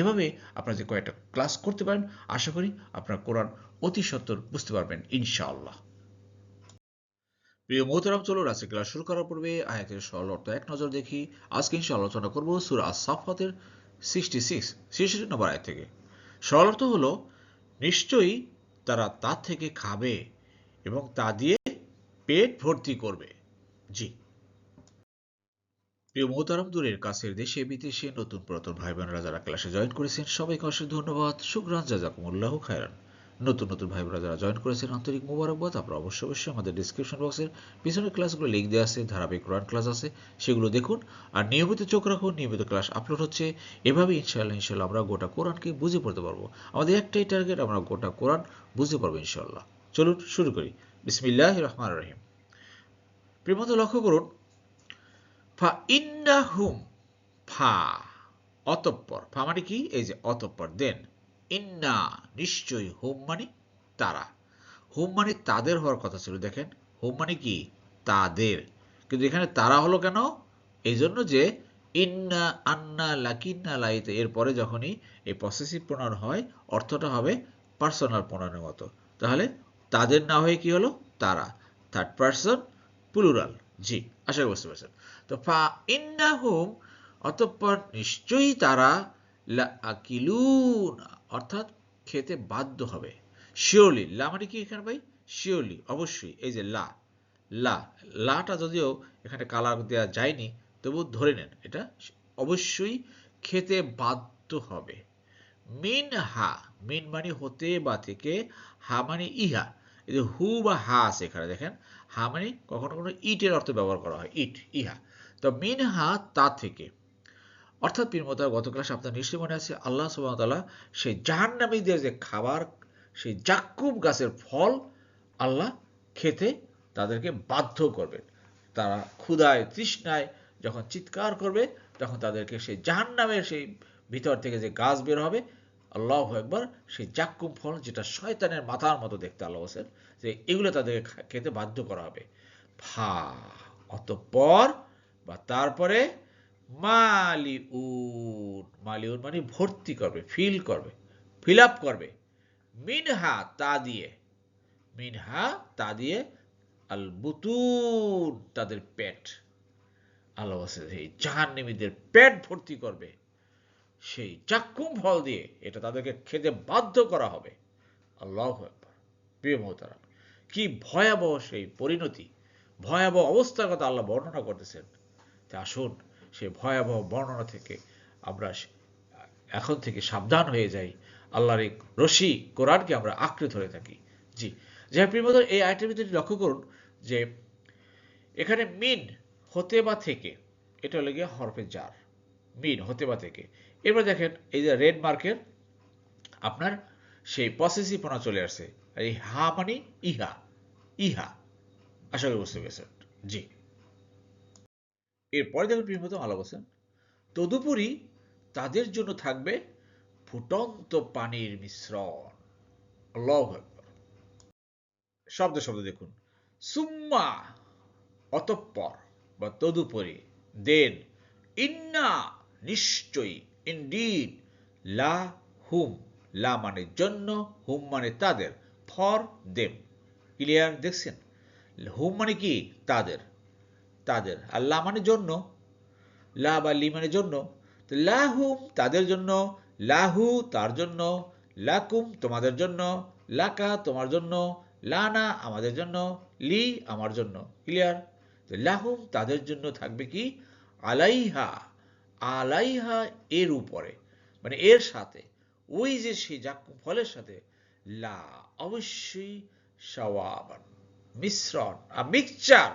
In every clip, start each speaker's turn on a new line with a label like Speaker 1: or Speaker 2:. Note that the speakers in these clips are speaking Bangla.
Speaker 1: এভাবে আপনারা যে কয়েকটা ক্লাস করতে পারেন, আশা করি আপনারা কোরআন অতি সত্তর বুঝতে পারবেন, ইনশাআল্লাহ। প্রিয় মোহতারাম চলো রাসে ক্লাস শুরু করার পূর্বে আয়াতের সরল অর্থ এক নজর দেখি। আজকে ইনশাআল্লাহ আলোচনা করব সুরা আসাফাতের সিক্সটি সিক্স ছেষট্টি নম্বর আয় থেকে। সরল অর্থ হলো, নিশ্চয়ই তারা তার থেকে খাবে এবং তা দিয়ে পেট ভর্তি করবে। জি। প্রিয় মোহতারাম দূরের কাছের দেশে বিদেশে নতুন পুরাতন ভাই বোনেরা যারা ক্লাসে জয়েন করেছেন, সবাইকে অশেষ ধন্যবাদ। শুক্রান জাজাকুমুল্লাহ খায়রান। নতুন নতুন ভাই বোনেরা যারা জয়েন করেছেন, আন্তরিক মোবারকবাদ। আপনারা অবশ্যই অবশ্যই আমাদের ডিসক্রিপশন বক্সের পিছনের ক্লাসগুলো লিঙ্ক দেওয়া আছে, ধারাবাহিক কোরআন ক্লাস আছে, সেগুলো দেখুন। আর নিয়মিত চোখ রাখুন, নিয়মিত ক্লাস আপলোড হচ্ছে। এভাবে ইনশাআল্লাহ ইনশাল্লাহ আমরা গোটা কোরআনকে বুঝে পড়তে পারব। আমাদের একটাই টার্গেট আমরা গোটা কোরআন বুঝে পারব ইনশাল্লাহ চলুন শুরু করি। বিসমিল্লাহ রহমান রহিম। প্রেমত লক্ষ্য করুন ফা ইন্নাহুম, ফা অতঃপর। ফা মানে কি? এই যে অতঃপর। দেন ইন্না নিশ্চয়ই হোম মানে তারা। হোম মানে তাদের হওয়ার কথা ছিল, দেখেন। হোম মানে কি? তাদের। কিন্তু এখানে তারা হলো কেন? এই জন্য যে ইন্না আন্না লাকিন্না লাইতে, এরপরে যখনই এই পসেসিভ প্রণয়ন হয়, অর্থটা হবে পার্সোনাল প্রণয়নের মতো। তাহলে তাদের না হয়ে কি হলো? তারা। থার্ড পার্সন প্লুরাল জি। আশা বুঝতে পারছেন। তো ফা ইন্না হোম অতঃপর নিশ্চয়ই তারা লা অর্থাৎ খেতে বাধ্য হবে। শিওরলি, লা মানে কি এখানে ভাই? শিওরলি, অবশ্যই। এই যে লা লা, লাটা যদিও এখানে কালার দেওয়া যায়নি তবু ধরে নেন, এটা অবশ্যই খেতে বাধ্য হবে। মিন হা মিন মানে হতে বা থেকে, হা মানে ইহা। এই যে হু বা হা আছে এখানে, দেখেন, হা মানে কখনো কখনো ইটের অর্থ ব্যবহার করা হয়, ইট, ইহা। তো মিন হা তা থেকে। অর্থাৎ প্রিয়মতা গত ক্লাসে আপনার নিশ্চয়ই মনে আছে, আল্লাহ সুবাহতাল্লাহ সেই জাহান্নামীদের যে খাবার, সেই জাক্কুব গাছের ফল আল্লাহ খেতে তাদেরকে বাধ্য করবেন। তারা ক্ষুধায়, তৃষ্ণায় যখন চিৎকার করবে, তখন তাদেরকে সেই জাহান্নামের সেই ভিতর থেকে যে গাছ বের হবে আল্লাহ একবার সেই জাক্কুম ফল যেটা শয়তানের মাথার মতো দেখতে আল্লাহ হোসেন যে এগুলো তাদেরকে খেতে বাধ্য করা হবে। ফা, অতঃপর বা তারপরে মালিউন মালিউন মানে ভর্তি করবে ফিল করবে ফিল আপ করবে। মিনহা, তা দিয়ে, মিনহা, তা দিয়ে আল বুতুন তাদের পেট। আল্লাহ সেই জাহান্নামীদের পেট ভর্তি করবে। সেই চাক্ষুম ফল দিয়ে এটা তাদেরকে খেতে বাধ্য করা হবে। আল্লাহ প্রিয় মহতারা কি ভয়াবহ সেই পরিণতি, ভয়াবহ অবস্থার কথা আল্লাহ বর্ণনা করতেছেন। তা আসুন সে ভয়াবহ বর্ণনা থেকে আমরা এখন থেকে সাবধান হয়ে যাই। আল্লাহর এই রশি কোরআনকে আমরা আঁকড়ে ধরে থাকি। জি। যাই প্রিয়মদর এই আইটের ভিতরে লক্ষ্য করুন যে এখানে মিন হতে বা থেকে, এটা হলো গিয়ে হরফে জার। মিন হতে বা থেকে। এবার দেখেন, এই যে রেড মার্কের আপনার সেই পসেসিভ পোনা চলে আসছে। এই হা মানে ইহা ইহা। আশা করি বুঝতে পেরেছেন। জি। এরপরে দেখুন প্রিয়মত আল্লাহ বলছেন তদুপরি তাদের জন্য থাকবে ফুটন্ত পানির মিশ্রণ। শব্দ শব্দ দেখুন। সুম্মা, অতঃপর বা তদুপরি। দেন, ইন্না, নিশ্চয়ই। ইনডিড লা হুম লা মানে জন্য হুম মানে তাদের ফর দেম ক্লিয়ার দেখছেন? হুম মানে কি? তাদের। তাদের। আর লা মানে জন্য লা বা লি মানে জন্য। তো লাহুম তাদের জন্য লাহু তার জন্য লাকুম তোমাদের জন্য লাকা তোমার জন্য লানা আমাদের জন্য লি আমার জন্য। ক্লিয়ার তো লাহুম তাদের জন্য থাকবে কি? আলাইহা। আলাইহা এর উপরে মানে এর সাথে, ওই যে সেই জাক্কুম ফলের সাথে, লা, অবশ্যই সওয়াবান, মিশ্রণ, আর মিক্সচার,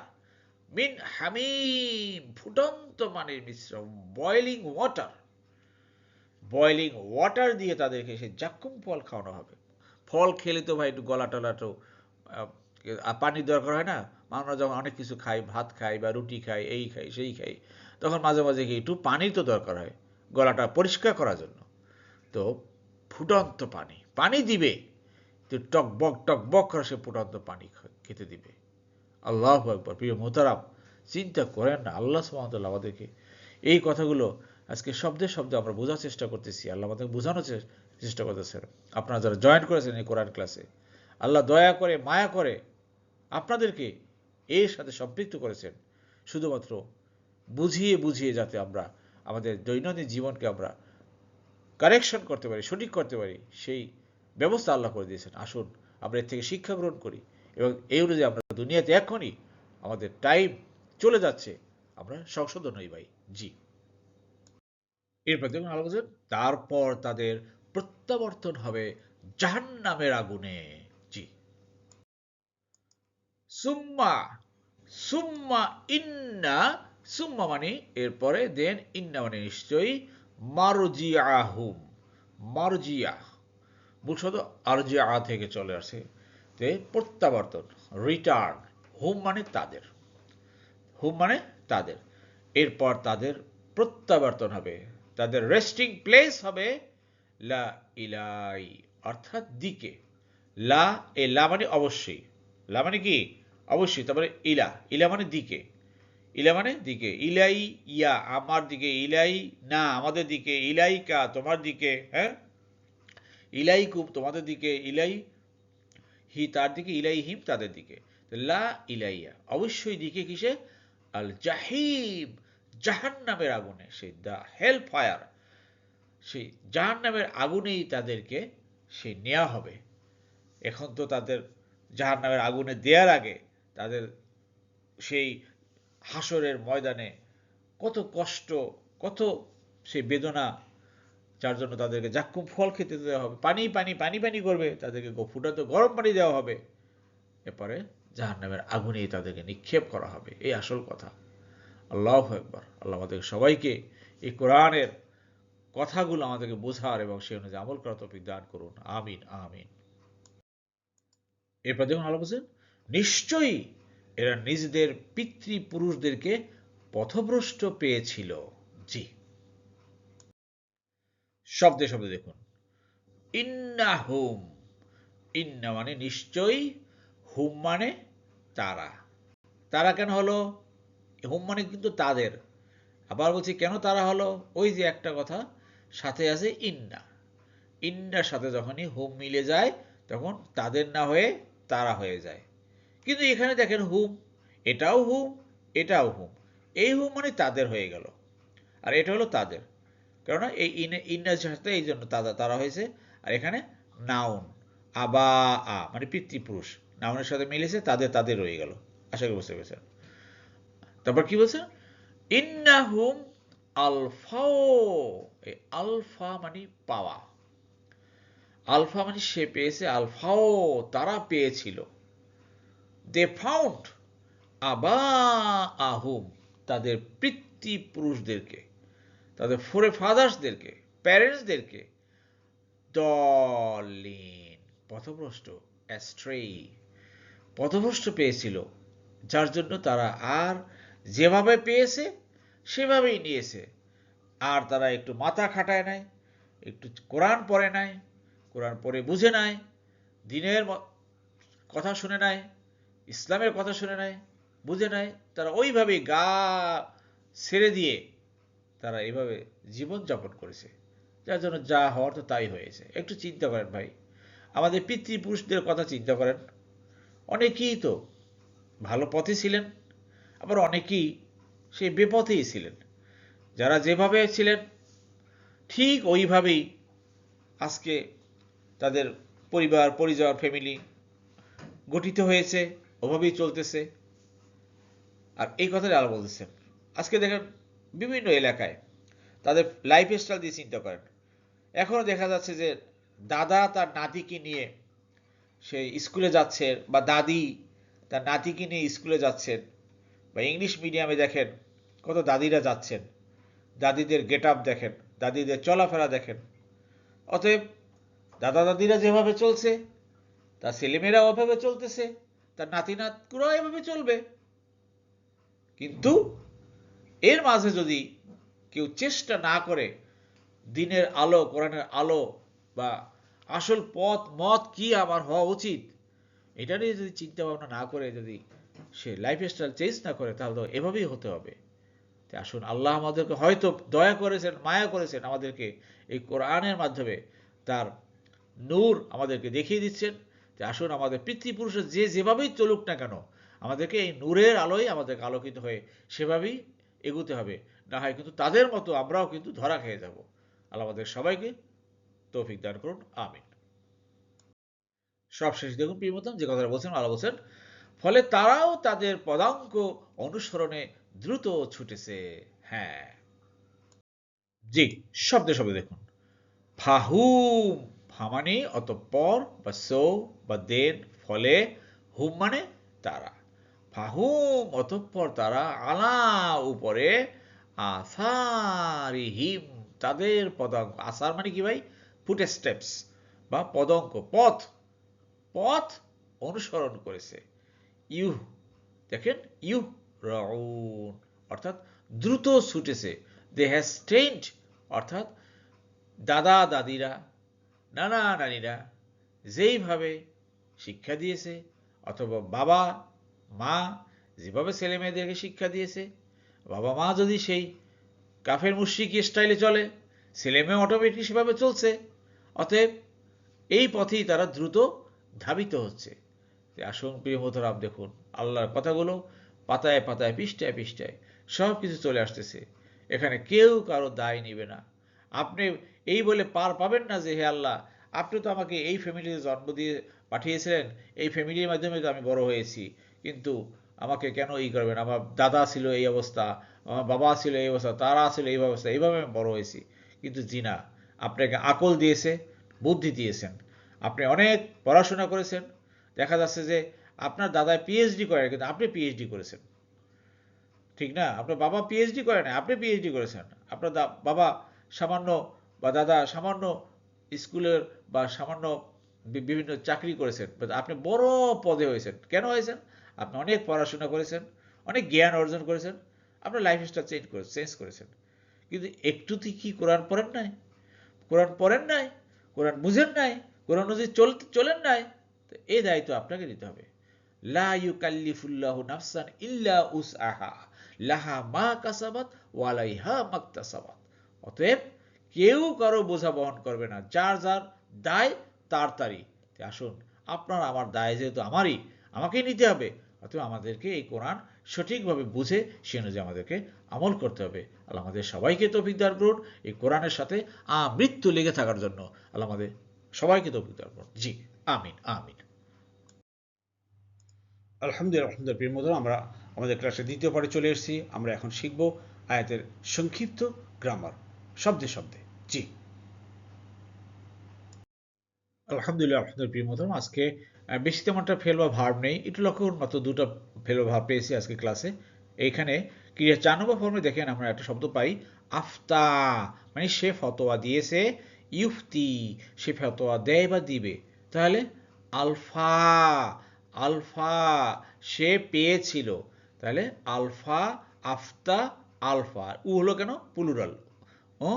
Speaker 1: মিন হামিম, ফুটন্ত মানের মিশ্রণ বয়লিং ওয়াটার বয়লিং ওয়াটার দিয়ে তাদেরকে সেই জাক্কুম ফল খাওয়ানো হবে। ফল খেলে তো ভাই একটু গলা টলা আহ, পানির দরকার হয় না? আমরা যখন অনেক কিছু খাই ভাত খাই বা রুটি খাই এই খাই সেই খাই তখন মাঝে মাঝে কি একটু পানির তো দরকার হয় গলাটা পরিষ্কার করার জন্য। তো ফুটন্ত পানি পানি দিবে তো টকবক টকবক করে সে ফুটন্ত পানি খেতে দিবে। আল্লাহ একবার প্রিয় মোতারাম চিন্তা করেন না আল্লাহ সুমতল্লাহ আমাদেরকে এই কথাগুলো আজকে শব্দে শব্দে আমরা বোঝার চেষ্টা করতেছি আল্লাহ আমাদের বোঝানোর চেষ্টা করতেছেন। আপনারা যারা জয়েন করেছেন এই কোরআন ক্লাসে আল্লাহ দয়া করে মায়া করে আপনাদেরকে এর সাথে সম্পৃক্ত করেছেন। শুধুমাত্র বুঝিয়ে বুঝিয়ে যাতে আমরা আমাদের দৈনন্দিন জীবনকে আমরা কারেকশন করতে পারি, সঠিক করতে পারি, সেই ব্যবস্থা আল্লাহ করে দিয়েছেন। আসুন, আমরা এর থেকে শিক্ষা গ্রহণ করি এবং এই অনুযায়ী আমরা দুনিয়াতে এখনই আমাদের টাইম চলে যাচ্ছে। আমরা সংশোধন হই ভাই। জি। এরপর দেখুন আল্লাহ তারপর তাদের প্রত্যাবর্তন হবে জাহান্নামের আগুনে। জি সুম্মা সুম্মা ইন্না সুম্মা মানে এরপরে দেন ইন্না মানে নিশ্চয়ই মারজিয়াহুম মারজিয়া মূল শব্দ আরজিয়া থেকে চলে আসে। তে প্রত্যাবর্তন রিটার্ন হুম মানে তাদের। হুম মানে তাদের। এরপর তাদের প্রত্যাবর্তন হবে। তাদের রেস্টিং প্লেস হবে লা ইলাই, অর্থাৎ দিকে। লা এ লা মানে অবশ্যই। লা মানে কি? অবশ্যই, তারপরে ইলা ইলা মানে দিকে। ইলা মানে দিকে। ইলাই ইয়া, আমার দিকে। ইলাই না, আমাদের দিকে। ইলাইকা তোমার দিকে হ্যাঁ? ইলাইকুম তোমাদের দিকে। ইলাই হি, তার দিকে। ইলাই হিম, তাদের দিকে। লা ইলাইয়া। অবশ্যই দিকে কিসে? আল জাহিম, জাহান্নামের আগুনে। সেই দ্য হেল ফায়ার সেই জাহান্নামের আগুনেই তাদেরকে সেই নেওয়া হবে। এখন তো তাদের জাহান্নামের আগুনে দেওয়ার আগে তাদের সেই হাসরের ময়দানে কত কষ্ট, কত সেই বেদনা, যার জন্য তাদেরকে জাক্কুম ফল খেতে দেওয়া হবে, পানি পানি পানি পানি করবে, তাদেরকে ফুটাতে গরম পানি দেওয়া হবে। এরপরে জাহান্নামের আগুনেই তাদেরকে নিক্ষেপ করা হবে। এই আসল কথা। আল্লাহ একবার আল্লাহ আমাদের সবাইকে এই কোরআনের কথাগুলো আমাদেরকে বোঝার এবং সেই অনুযায়ী আমল করা তৌফিক দান করুন। আমিন আমিন। এরপর দেখুন আল্লাহ বলছেন নিশ্চয়ই এরা নিজেদের পিতৃপুরুষদেরকে পথভ্রষ্ট পেয়েছিল। জি। শব্দে শব্দে দেখুন। ইন্না হুম ইন্না মানে নিশ্চয়ই, হুম মানে তারা। তারা কেন হলো? হুম মানে কিন্তু তাদের। আবার বলছি, কেন তারা হলো? ওই যে একটা কথা, সাথে আছে ইন্না। ইন্নার সাথে যখনই হুম মিলে যায়, তখন তাদের না হয়ে তারা হয়ে যায়। কিন্তু এখানে দেখেন হুম এটাও হুম এটাও হুম এই হুম মানে তাদের হয়ে গেল। আর এটা হলো তাদের। কেননা এই ইন, ইন্নার সাথে এই জন্য তারা তারা হয়েছে। আর এখানে নাউন আবা, আ মানে পিতৃপুরুষ। নাউনের সাথে মিলেছে, তাদের তাদের রয়ে গেল। আশা করি বুঝতে পেরেছেন। তারপর কি বলছে? ইন্নাহুম আলফাও, এই আলফা মানে পাওয়া। আলফা মানে সে পেয়েছে, আলফাও তারা পেয়েছিল। দে ফাউন্ড আবা আহুম তাদের পিতৃপুরুষদেরকে তাদের ফোরে ফাদার্সদেরকে প্যারেন্টসদেরকে দলিন, পথভ্রষ্ট অ্যাস্ট্রে পথভ্রষ্ট পেয়েছিল, যার জন্য তারা আর যেভাবে পেয়েছে, সেভাবেই নিয়েছে। আর তারা একটু মাথা খাটায় নাই, একটু কোরআন পড়ে নাই, কোরআন পড়ে বুঝে নাই, দিনের কথা শুনে নাই ইসলামের কথা শুনে নাই বুঝে নাই তারা ওইভাবে গা ছেড়ে দিয়ে তারা এইভাবে জীবনযাপন করেছে। যার জন্য যা হওয়ার তো তাই হয়েছে। একটু চিন্তা করেন ভাই। আমাদের পিতৃপুরুষদের কথা চিন্তা করেন। অনেকেই তো ভালো পথে ছিলেন, আবার অনেকেই সেই বেপথেই ছিলেন। যারা যেভাবে ছিলেন, ঠিক ওইভাবেই আজকে তাদের পরিবার পরিবার ফ্যামিলি গঠিত হয়েছে। ওভাবেই চলতেছে। আর এই কথাটা আলো বলতেছেন আজকে দেখেন বিভিন্ন এলাকায় তাদের লাইফ স্টাইল দিয়ে চিন্তা করেন। এখনও দেখা যাচ্ছে যে দাদা তার নাতিকে নিয়ে সে স্কুলে যাচ্ছেন বা দাদি তার নাতিকে নিয়ে স্কুলে যাচ্ছেন বা ইংলিশ মিডিয়ামে দেখেন কত দাদিরা যাচ্ছেন। দাদিদের গেট আপ দেখেন, দাদিদের চলাফেরা দেখেন। অতএব দাদা দাদিরা যেভাবে চলছে, তার ছেলেমেয়েরা ওভাবে চলতেছে। তার নাতি নাতকুরাও এভাবে চলবে। কিন্তু এর মাঝে যদি কেউ চেষ্টা না করে দিনের আলো, কোরআনের আলো বা আসল পথ, মত কি আমার হওয়া উচিত, এটা নিয়ে যদি চিন্তা ভাবনা না করে, যদি সে লাইফ স্টাইল চেঞ্জ না করে, তাহলে তো এভাবেই হতে হবে। তাই আসুন, আল্লাহ আমাদেরকে হয়তো দয়া করেছেন, মায়া করেছেন, আমাদেরকে এই কোরআনের মাধ্যমে তার নূর আমাদেরকে দেখিয়ে দিচ্ছেন। যে আসুন আমাদের পিতৃপুরুষের যে যেভাবেই চলুক না কেন, আমাদেরকে এই নূরের আলোয় আমাদেরকে আলোকিত হয়ে সেভাবেই এগুতে হবে। না হয় কিন্তু তাদের মতো আমরাও কিন্তু ধরা খেয়ে যাব। আল্লাহ আমাদের সবাইকে তৌফিক দান করুন। আমিন। সবশেষ দেখুন প্রিয়মতম যে কথাটা বলছেন, আল্লাহ বলছেন, ফলে তারাও তাদের পদাঙ্ক অনুসরণে দ্রুত ছুটেছে। হ্যাঁ। জি, শব্দে শব্দে দেখুন। ফাহুম। ফামানি অতঃপর বা সো বা দেন ফলে হুম মানে তারা। ফাহুম অতঃপর তারা আলা উপরে আসারি হিম তাদের পদাঙ্ক। আসার মানে কি ভাই? ফুটে স্টেপস বা পদঙ্ক, পথ। পথ অনুসরণ করেছে। ইউ দেখেন ইউ রাউন অর্থাৎ দ্রুত ছুটেছে। দে হ্যাজ স্টেন্ড অর্থাৎ দাদা দাদিরা নানা নানিরা যেইভাবে শিক্ষা দিয়েছে, অথবা বাবা, মা যেভাবে ছেলে মেয়েদেরকে শিক্ষা দিয়েছে, বাবা মা যদি সেই কাফের মুশ্রিক স্টাইলে চলে, ছেলে মেয়ে অটোমেটিক সেভাবে চলছে, অতএব এই পথেই তারা দ্রুত ধাবিত হচ্ছে। আসুন প্রিয় মোতরাম দেখুন আল্লাহর কথাগুলো পাতায় পাতায়, পৃষ্ঠায় পৃষ্ঠায় সব কিছু চলে আসতেছে। এখানে কেউ কারও দায় নেবে না। আপনি এই বলে পার পাবেন না যে, হে আল্লাহ, আপনি তো আমাকে এই ফ্যামিলিতে জন্ম দিয়ে পাঠিয়েছিলেন, এই ফ্যামিলির মাধ্যমে তো আমি বড় হয়েছি। কিন্তু আমাকে কেন এই করবেন? আমার দাদা ছিল এই অবস্থা, আমার বাবা ছিল এই অবস্থা, তারা ছিল এই অবস্থা, এইভাবে আমি বড় হয়েছি। কিন্তু জি না আপনাকে আকল দিয়েছে, বুদ্ধি দিয়েছেন। আপনি অনেক পড়াশোনা করেছেন, দেখা যাচ্ছে যে আপনার দাদা পিএইচডি করে কিন্তু আপনি পিএইচডি করেছেন। ঠিক না? আপনার বাবা পিএইচডি করে না আপনি পিএইচডি করেছেন। আপনার বাবা সামান্য বা দাদা সামান্য স্কুলের বা সামান্য বিভিন্ন চাকরি করেছেন আপনি বড় পদে হয়েছেন। কেন হয়েছেন? আপনি অনেক পড়াশোনা করেছেন, অনেক জ্ঞান অর্জন করেছেন আপনার লাইফ স্টাইল চেঞ্জ করে চেঞ্জ করেছেন। কিন্তু একটুতে কি কোরআন পড়েন নাই? কোরআন পড়েন নাই? কোরআন বুঝেন নাই? কোরআন অনুযায়ী চলতে চলেন নাই? তো এই দায়িত্ব আপনাকে নিতে হবে। লা ইউকাল্লিফুল্লাহু নাফসান ইল্লা উসআহা, লাহা মা কাসাবাত ওয়ালাইহা মাকতাসাবাত। অতএব কেউ কারও বোঝা বহন করবে না। যার যার দায়, তার তারই। আসুন, আপনার আমার দায় যেহেতু আমারই, আমাকেই নিতে হবে। অথবা আমাদেরকে এই কোরআন সঠিকভাবে বুঝে, সে অনুযায়ী আমাদেরকে আমল করতে হবে। আল্লাহ আমাদের সবাইকে তৌফিক দান করুন। এই কোরআনের সাথে আমৃত্যু লেগে থাকার জন্য আল্লাহ আমাদের সবাইকে তৌফিক দান করুন। জি, আমিন আমিন।
Speaker 2: আলহামদুলিল্লাহ আলহামদুলিল্লাহ। প্রিয় আমরা আমাদের ক্লাসে দ্বিতীয় পারে চলে এসেছি। আমরা এখন শিখব আয়াতের সংক্ষিপ্ত গ্রামার শব্দে শব্দে। জি।
Speaker 1: আলহামদুলিল্লাহ আপনাদের প্রিয় মতন আজকে বেশি তেমনটা ফেল বা ভার্ব নেই। একটু লক্ষ্য করুন, মাত্র দুটো ফেল বা ভার্ব পেয়েছি আজকে ক্লাসে এইখানে ক্রিয়া চার নম্বর ফর্মে দেখেন আমরা একটা শব্দ পাই, আফতা মানে সে ফতোয়া দিয়েছে, ইউফতি, সে ফতোয়া দেয় বা দিবে। তাহলে আলফা আলফা সে পেয়েছিল। তাহলে আলফা, আফতা, আলফা উ হলো কেন? পুলুরাল ও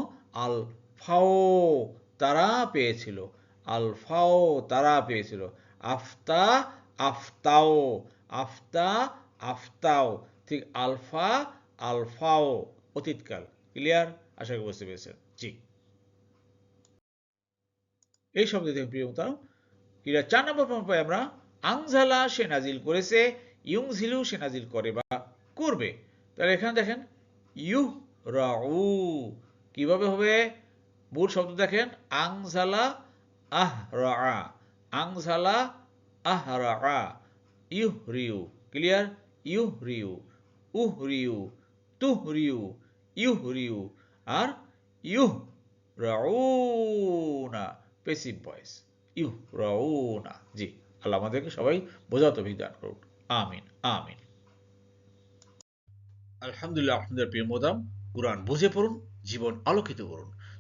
Speaker 1: আলফাও তারা পেয়েছিল, আলফাও তারা পেয়েছিল। আফতা, আফতাও আফতা,
Speaker 2: আফতাও। ঠিক আলফা, আলফাও, অতীতকাল। ক্লিয়ার? আশা করি বুঝতে পেরেছেন। জি। এই শব্দ থেকে প্রিয় মোতাম ক্লিয়ার? চার নম্বর প্রমাণ পাই আমরা। আংজালা সে নাজিল করেছে ইউংঝিলু সে নাজিল করে বা করবে। তাহলে এখানে দেখেন ইউ রাউ কীভাবে হবে? মূল শব্দ দেখেন, আংজালা আহ রা আংজালা আহ রিউ ক্লিয়ার? ইউ রিউ উহ রিউ তুহ রিউ ইউ রিউ আর ইউ রাউনা পেসিভ ভয়েস ইউ রাউনা জি, আল্লাহ আমাদেরকে সবাই বোঝাতে বিধান করুন আমিন আমিন। আলহামদুলিল্লাহ আপনাদের প্রিয় মোদাম, কোরআন বুঝে পড়ুন, জীবন আলোকিত করুন।